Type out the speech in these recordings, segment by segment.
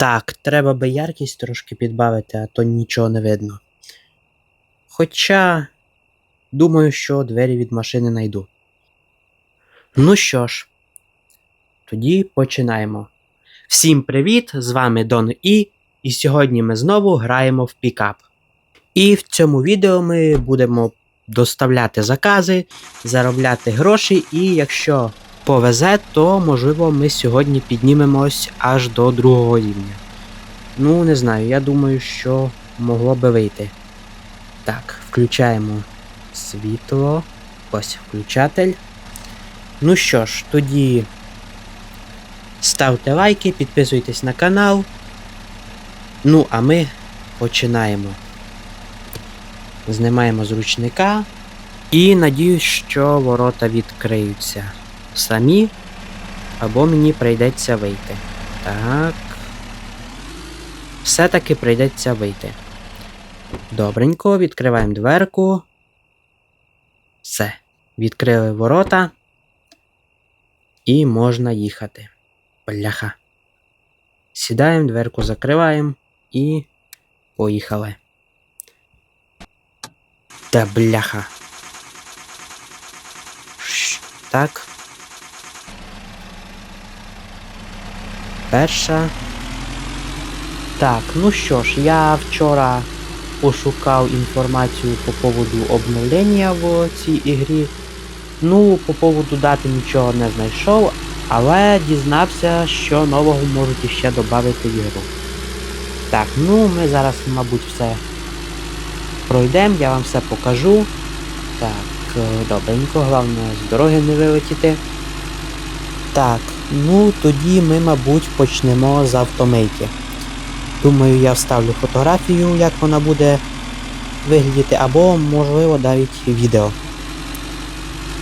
Так, треба би яркість трошки підбавити, а то нічого не видно. Хоча, думаю, що двері від машини найду. Ну що ж, тоді починаємо. Всім привіт! З вами Дон І, і сьогодні ми знову граємо в пікап. І в цьому відео ми будемо доставляти закази, заробляти гроші, і якщо повезе, то можливо ми сьогодні піднімемось аж до другого рівня. Ну, не знаю, я думаю, що могло би вийти. Так, включаємо світло. Ось включатель. Ну що ж, тоді ставте лайки, підписуйтесь на канал. Ну, а ми починаємо. Знімаємо з ручника. І надіюсь, що ворота відкриються самі, або мені прийдеться вийти. Так. Все-таки прийдеться вийти. Добренько, відкриваємо дверку. Все. Відкрили ворота. І можна їхати. Бляха. Сідаємо, дверку закриваємо і поїхали. Та бляха. Так. Перша. Так, ну що ж, я вчора пошукав інформацію по поводу обновлення в цій ігрі. Ну, по поводу дати нічого не знайшов, але дізнався, що нового можуть іще додати в ігру. Так, ну ми зараз, мабуть, все пройдемо, я вам все покажу. Так, е, добренько, головне з дороги не вилетіти. Так, ну тоді ми, мабуть, почнемо з автомийки. Думаю, я вставлю фотографію, як вона буде виглядіти, або, можливо, навіть відео.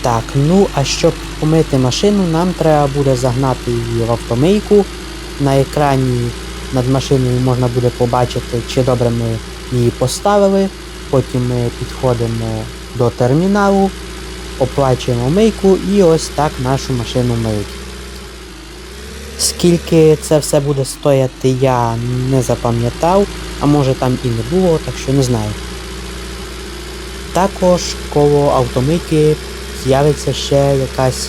Так, ну а щоб помити машину, нам треба буде загнати її в автомийку. На екрані над машиною можна буде побачити, чи добре ми її поставили. Потім ми підходимо до терміналу, оплачуємо мийку і ось так нашу машину миють. Скільки це все буде стояти, я не запам'ятав, а може там і не було, так що не знаю. Також коло автомийки з'явиться ще якась,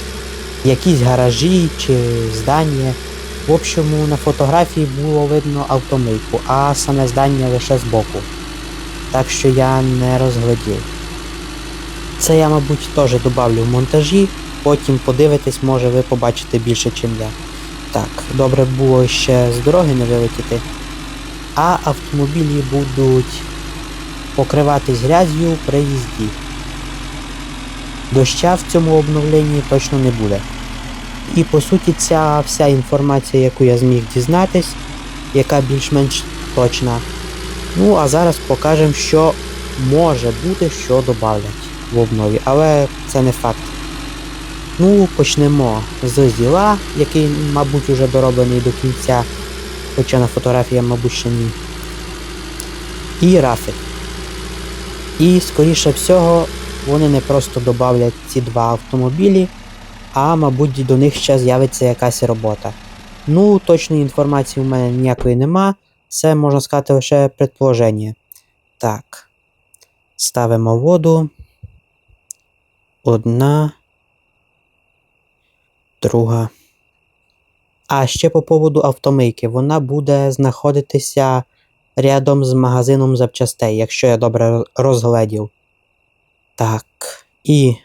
якісь гаражі чи здання. В общому на фотографії було видно автомийку, а саме здання лише збоку. Так що я не розглядів. Це я, мабуть, теж додавлю в монтажі, потім подивитесь, може ви побачите більше, чим я. Так, добре було ще з дороги не вилетіти. А автомобілі будуть покриватись грязю при їзді. Доща в цьому обновленні точно не буде. І по суті ця вся інформація, яку я зміг дізнатись, яка більш-менш точна. Ну, а зараз покажемо, що може бути, що додавлять в обнові, але це не факт. Ну, почнемо з зіла, який, мабуть, уже дороблений до кінця, хоча на фотографії, мабуть, ще ні. І рафик. І, скоріше всього, вони не просто додавлять ці два автомобілі, а, мабуть, до них ще з'явиться якась робота. Ну, точної інформації в мене ніякої нема. Це, можна сказати, лише предположення. Так. Ставимо воду. Одна. Друга. А ще по поводу автомийки. Вона буде знаходитися рядом з магазином запчастей, якщо я добре розгледів. Так. І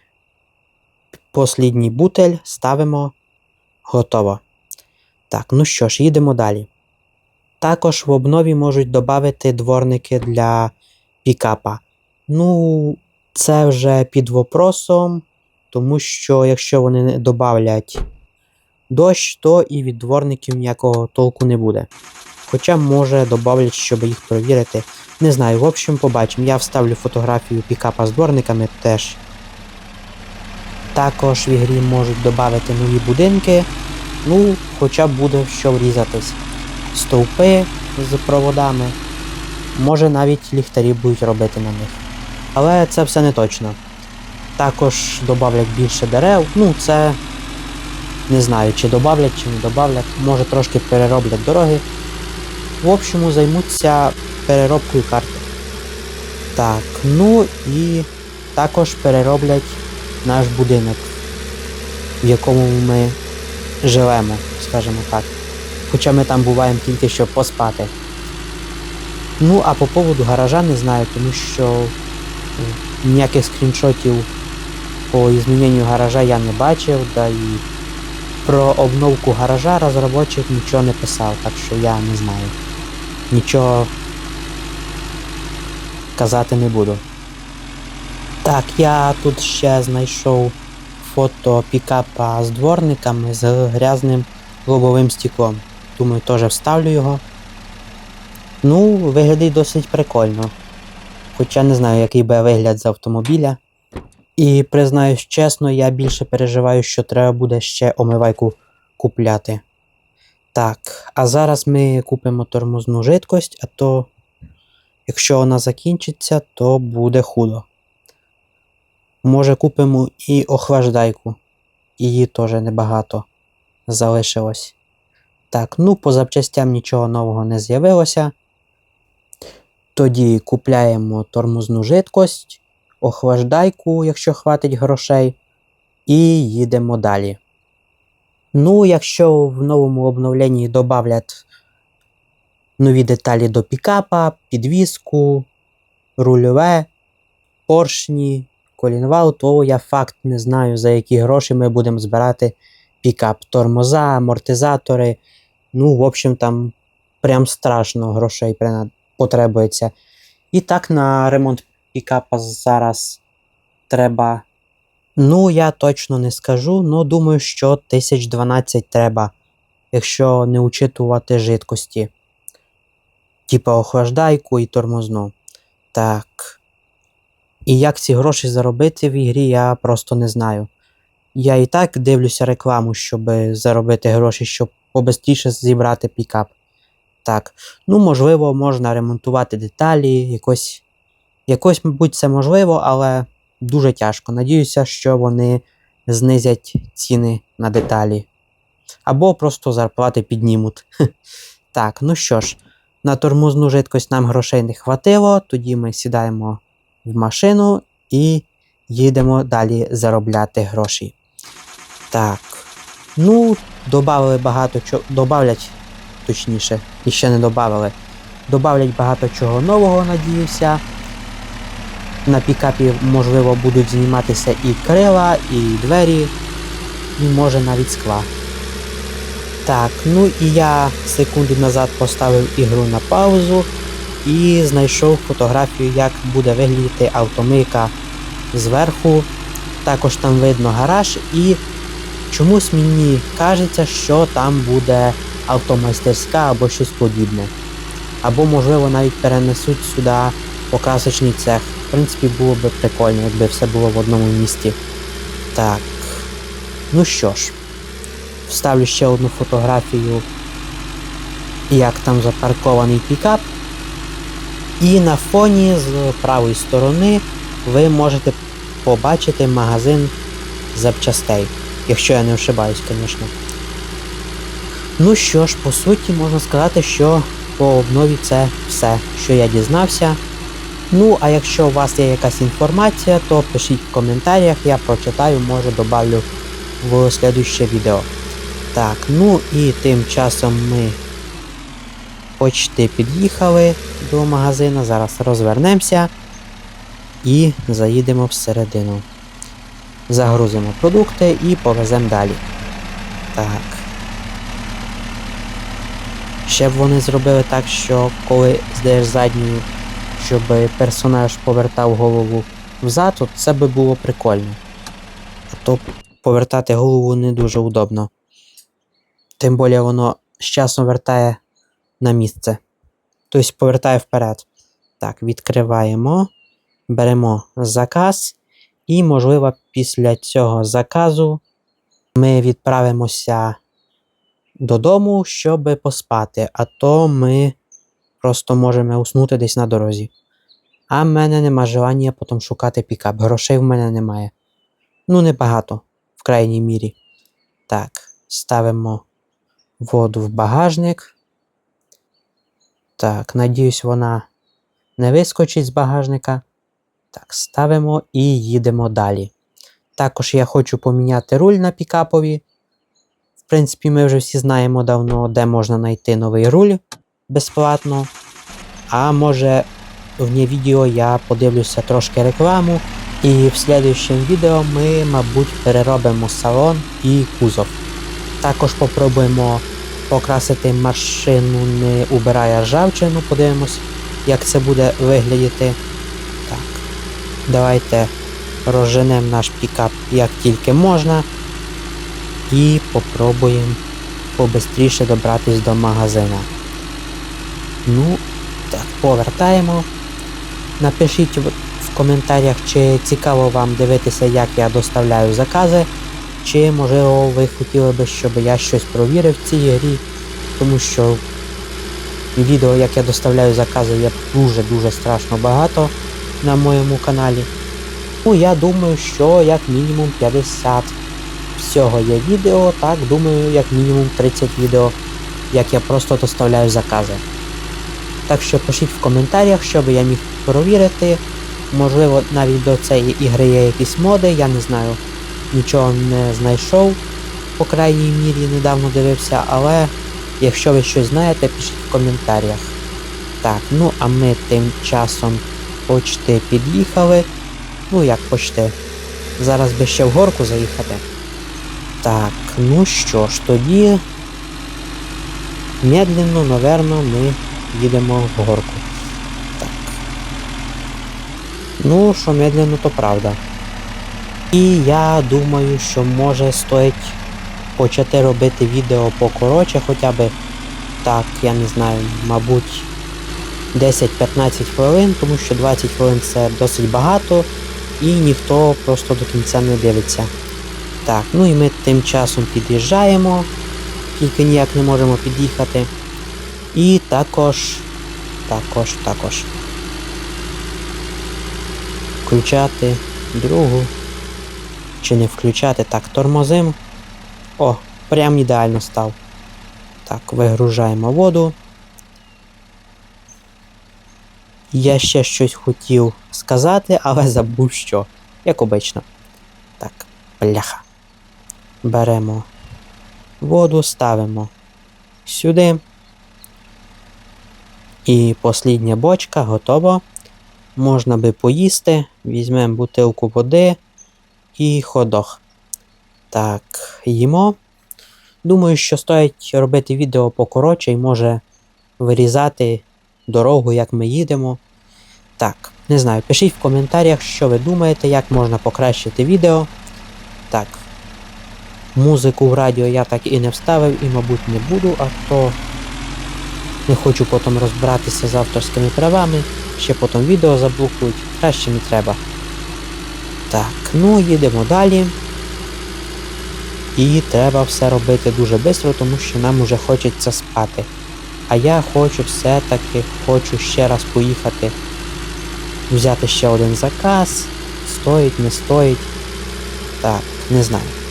послідній бутель ставимо. Готово. Так, ну що ж, їдемо далі. Також в обнові можуть додати дворники для пікапа. Ну, це вже під вопросом, тому що якщо вони не додавлять дощ, то і від дворників ніякого толку не буде. Хоча, може, додавлять, щоб їх перевірити. Не знаю, в общем, побачимо. Я вставлю фотографію пікапа з дворниками теж. Також в ігрі можуть додати нові будинки. Ну, хоча буде що врізатись. Стовпи з проводами. Може навіть ліхтарі будуть робити на них. Але це все не точно. Також додавлять більше дерев. Ну, це не знаю, чи додавлять, чи не додавлять. Може трошки перероблять дороги. В общому займуться переробкою карти. Так, ну і також перероблять наш будинок, в якому ми живемо, скажімо так. Хоча ми там буваємо тільки щоб поспати. Ну, а по поводу гаража не знаю, тому що ніяких скріншотів по зміненню гаража я не бачив, да і про обновку гаража розробник нічого не писав, так що я не знаю. Нічого казати не буду. Так, я тут ще знайшов фото пікапа з дворниками з грязним лобовим стеклом. Думаю, теж вставлю його. Ну, виглядає досить прикольно. Хоча не знаю, який би вигляд з автомобіля. І признаюсь чесно, я більше переживаю, що треба буде ще омивайку купляти. Так, а зараз ми купимо тормозну жидкость, а то, якщо вона закінчиться, то буде худо. Може купимо і охлаждайку. Її теж небагато залишилось. Так, ну по запчастям нічого нового не з'явилося. Тоді купляємо тормозну жидкость, охлаждайку, якщо хватить грошей, і їдемо далі. Ну, якщо в новому обновленні додавлять нові деталі до пікапа, підвіску, рульове, поршні, колінвал, то я факт не знаю, за які гроші ми будемо збирати пікап. Тормоза, амортизатори. Ну, в общем, там прям страшно грошей потребується. І так на ремонт пікапа зараз треба. Ну, я точно не скажу, але думаю, що 1012 треба, якщо не учитувати жидкості. Типа охлаждайку і тормозну. Так. І як ці гроші заробити в ігрі, я просто не знаю. Я і так дивлюся рекламу, щоб заробити гроші, щоб побистріше зібрати пікап. Так, ну можливо, можна ремонтувати деталі, якось, якось, мабуть, це можливо, але дуже тяжко. Надіюся, що вони знизять ціни на деталі. Або просто зарплати піднімуть. Так, ну що ж, на тормозну жидкость нам грошей не хватило, тоді ми сідаємо в машину і їдемо далі заробляти гроші. Так. Ну, додали багато чого. Добавлять, точніше, і не додали. Добавлять багато чого нового, надіюся. На пікапі, можливо, будуть зніматися і крила, і двері, і може навіть скла. Так, ну і я секунду назад поставив ігру на паузу і знайшов фотографію, як буде виглядати автомийка зверху. Також там видно гараж, і чомусь мені кажеться, що там буде автомайстерська або щось подібне. Або, можливо, навіть перенесуть сюди покрасочний цех. В принципі, було б прикольно, якби все було в одному місті. Так. Ну що ж, вставлю ще одну фотографію, як там запаркований пікап. І на фоні з правої сторони ви можете побачити магазин запчастей. Якщо я не ошибаюсь, звісно. Ну що ж, по суті, можна сказати, що по обнові це все, що я дізнався. Ну, а якщо у вас є якась інформація, то пишіть в коментарях, я прочитаю, може добавлю в слідуще відео. Так, ну і тим часом ми почти під'їхали до магазину. Зараз розвернемося і заїдемо всередину. Загрузимо продукти і повеземо далі. Так. Ще б вони зробили так, що коли здаєш задньою, щоб персонаж повертав голову взад, то це би було прикольно. А то повертати голову не дуже удобно. Тим більше воно з часом вертає на місце. Тобто повертає вперед. Так, відкриваємо, беремо заказ, і, можливо, після цього заказу ми відправимося додому, щоб поспати, а то ми просто можемо уснути десь на дорозі. А в мене нема желання потім шукати пікап. Грошей в мене немає. Ну, небагато, в крайній мірі. Так, ставимо воду в багажник. Так, надіюсь, вона не вискочить з багажника. Так, ставимо і їдемо далі. Також я хочу поміняти руль на пікапові. В принципі, ми вже всі знаємо давно, де можна знайти новий руль безплатно. А може, вне відео я подивлюся трошки рекламу. І в слідуючому відео ми, мабуть, переробимо салон і кузов. Також попробуємо покрасити машину, не убирає ржавчину, подивимось, як це буде виглядіти. Так, давайте розженемо наш пікап як тільки можна. І попробуємо побистріше добратись до магазина. Ну, так, повертаємо. Напишіть в, коментарях, чи цікаво вам дивитися, як я доставляю закази, чи можливо ви хотіли би, щоб я щось провірив в цій грі, тому що відео, як я доставляю закази, є дуже-дуже страшно багато на моєму каналі. Ну, я думаю, що як мінімум 50 всього є відео, так, думаю, як мінімум 30 відео, як я просто доставляю закази. Так що пишіть в коментарях, щоб я міг провірити. Можливо, навіть до цієї ігри є якісь моди, я не знаю, нічого не знайшов, по крайній мірі недавно дивився, але якщо ви щось знаєте, пишіть в коментарях. Так, ну а ми тим часом почти під'їхали. Ну як почти. Зараз би ще в горку заїхати. Так, ну що ж, тоді медленно, наверно, ми їдемо в горку. Так. Ну, що медленно, то правда. І я думаю, що може стоїть почати робити відео покоротше, хоча б так, я не знаю, мабуть, 10-15 хвилин, тому що 20 хвилин це досить багато, і ніхто просто до кінця не дивиться. Так, ну і ми тим часом під'їжджаємо, тільки ніяк не можемо під'їхати. І також, також, також. Включати другу. Чи не включати? Так, тормозим. О, прям ідеально став. Так, вигружаємо воду. Я ще щось хотів сказати, але забув що. Як обично. Так, бляха. Беремо воду, ставимо сюди. І послідня бочка готова. Можна би поїсти. Візьмемо бутилку води і ходох. Так, їмо. Думаю, що стоїть робити відео покоротше і може вирізати дорогу, як ми їдемо. Так, не знаю, пишіть в коментарях, що ви думаєте, як можна покращити відео. Так. Музику в радіо я так і не вставив і, мабуть, не буду, а то не хочу потім розбиратися з авторськими правами, ще потім відео заблокують, краще не треба. Так, ну їдемо далі. І треба все робити дуже швидко, тому що нам уже хочеться спати. А я хочу все-таки хочу ще раз поїхати, взяти ще один заказ. Стоїть, не стоїть. Так, не знаю.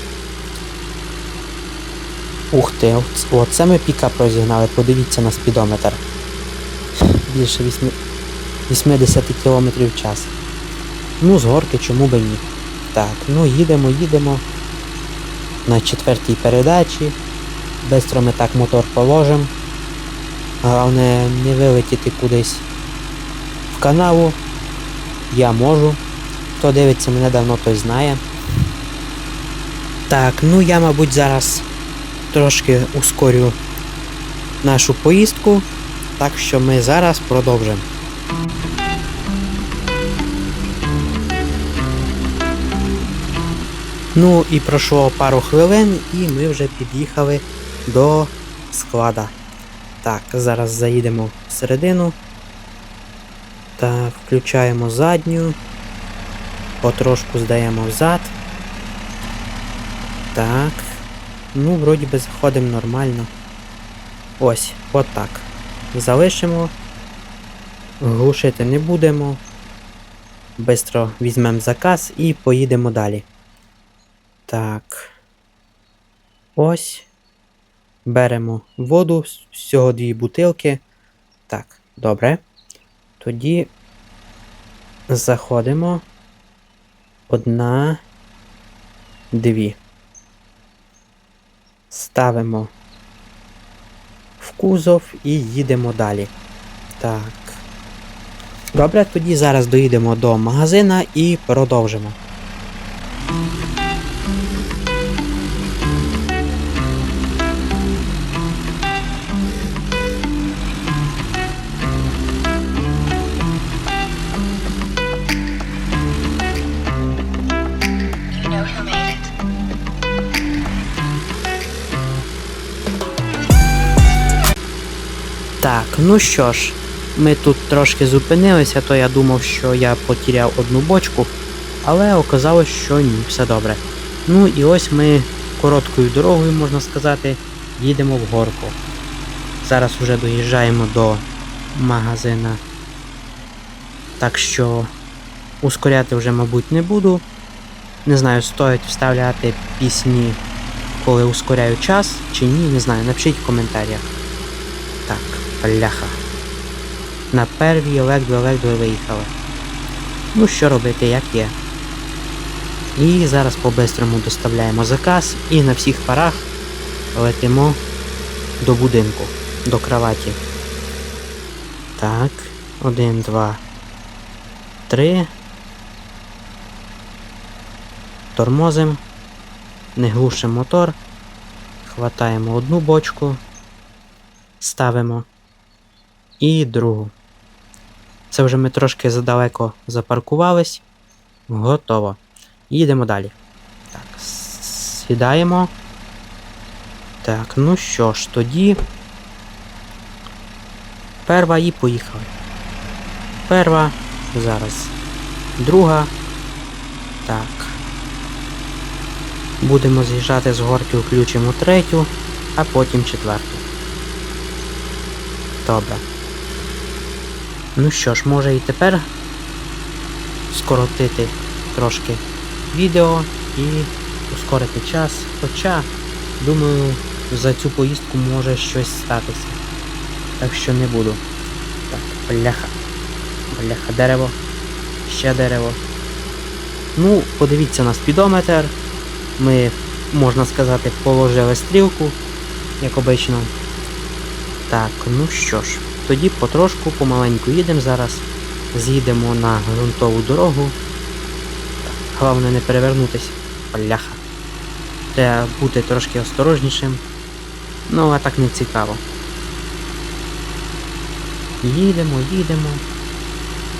Ух ти, оце ми пікап розігнали, подивіться на спідометр. Більше 80 км в час. Ну, з горки чому би ні. Так, ну їдемо, їдемо. На четвертій передачі. Бистро ми так мотор положимо. Головне не вилетіти кудись в канаву. Я можу. Хто дивиться мене давно, той знає. Так, ну я, мабуть, зараз трошки ускорю нашу поїздку. Так що ми зараз продовжимо. Ну і пройшло пару хвилин, і ми вже під'їхали до склада. Так, зараз заїдемо всередину. Та включаємо задню. Потрошку здаємо взад. Так. Ну, вроді би заходимо нормально. Ось, отак. Залишимо. Глушити не будемо. Бистро візьмемо заказ і поїдемо далі. Так. Ось. Беремо воду, всього дві бутилки. Так, Добре. Тоді заходимо. Одна. Дві. Ставимо в кузов і їдемо далі. Так. Добре, тоді зараз доїдемо до магазина і продовжимо. Ну що ж, ми тут трошки зупинилися, то я думав, що я потеряв одну бочку, але оказалось, що ні, все добре. Ну і ось ми короткою дорогою, можна сказати, їдемо в горку. Зараз вже доїжджаємо до магазина. Так що ускоряти вже, мабуть, не буду. Не знаю, стоїть вставляти пісні, коли ускоряю час, чи ні, не знаю. Напишіть в коментарях. Бляха. На первій ледве-ледве виїхали. Ну що робити, як є. І зараз по-бистрому доставляємо заказ і на всіх парах летимо до будинку, до кроваті. Так, один, два, три. Тормозим, не глушимо мотор, хватаємо одну бочку, ставимо і другу. Це вже ми трошки задалеко запаркувались. Готово. Їдемо далі. Так, сідаємо. Так, ну що ж, тоді. Перва і поїхали. Перва, зараз. Друга. Так. Будемо з'їжджати з горки, включимо третю, а потім четверту. Добре. Ну що ж, може і тепер скоротити трошки відео і ускорити час. Хоча, думаю, за цю поїздку може щось статися. Так що не буду. Так, бляха. Бляха, дерево. Ще дерево. Ну, подивіться на спідометр. Ми, можна сказати, положили стрілку, як обично. Так, ну що ж, тоді потрошку, помаленьку їдемо зараз. З'їдемо на ґрунтову дорогу. Головне не перевернутися. Бляха. Треба бути трошки осторожнішим. Ну, а так не цікаво. Їдемо, їдемо.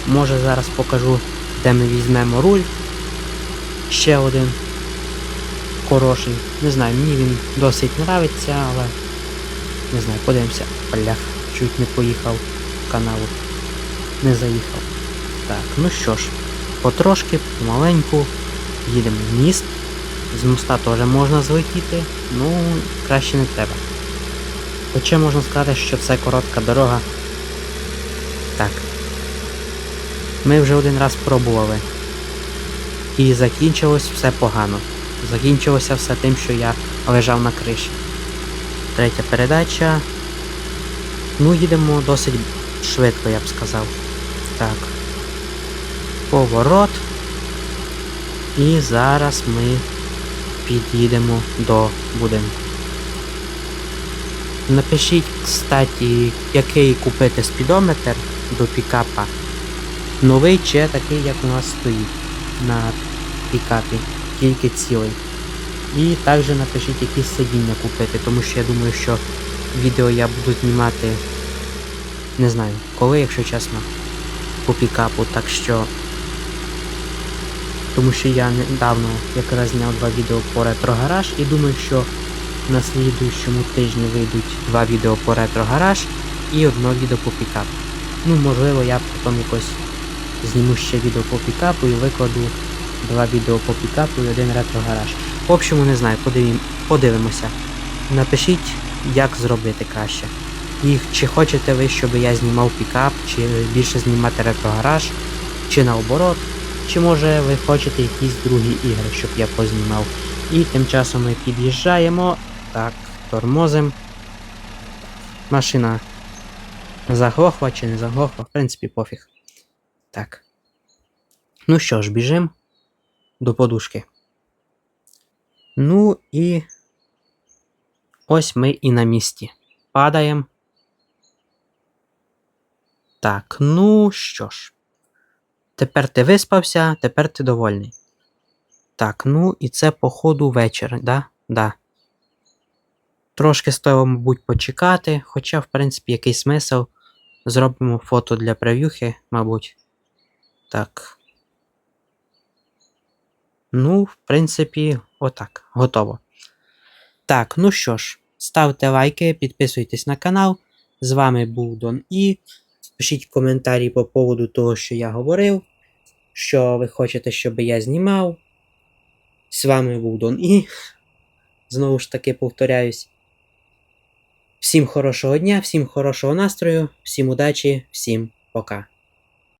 Може зараз покажу, де ми візьмемо руль. Ще один хороший. Не знаю, мені він досить нравиться, але не знаю, подивимося. Блях, чуть не поїхав в канаву. Не заїхав. Так, ну що ж, потрошки, помаленьку, їдемо в міст. З моста теж можна злетіти, ну краще не треба. Хоча можна сказати, що це коротка дорога. Так. Ми вже один раз пробували. І закінчилось все погано. Закінчилося все тим, що я лежав на криші. Третя передача. Ну, їдемо досить швидко, я б сказав. Так. Поворот. І зараз ми під'їдемо до будинку. Напишіть, кстати, який купити спідометр до пікапа. Новий чи такий, як у нас стоїть на пікапі, тільки цілий. І також напишіть, які сидіння купити, тому що я думаю, що відео я буду знімати не знаю коли, якщо чесно, по пікапу, так що. Тому що я недавно якраз зняв два відео по ретро-гараж і думаю, що на слідуючому тижні вийдуть два відео по ретро-гараж і одно відео по пікапу. Ну, можливо, я потім якось зніму ще відео по пікапу і викладу два відео по пікапу і один ретро-гараж. В общому, не знаю, подивім, подивимося. Напишіть, як зробити краще. І чи хочете ви, щоб я знімав пікап, чи більше знімати ретро-гараж, чи наоборот, чи може ви хочете якісь другі ігри, щоб я познімав. І тим часом ми під'їжджаємо. Так, тормозим. Машина Заглохла чи не заглохла, в принципі, пофіг. Так. Ну що ж, біжим до подушки. Ну і. Ось ми і на місці. Падаємо. Так, ну що ж. Тепер ти виспався, тепер ти довольний. Так, ну і це, походу, вечір, да? Да. Трошки стоїло, мабуть, почекати, хоча, в принципі, який смисл. Зробимо фото для прев'юхи, мабуть. Так. Ну, в принципі, отак. Готово. Так, ну що ж, ставте лайки, підписуйтесь на канал. З вами був Дон І. Пишіть коментарі по поводу того, що я говорив, що ви хочете, щоб я знімав. З вами був Дон І. Знову ж таки повторяюсь. Всім хорошого дня, всім хорошого настрою, всім удачі, всім пока.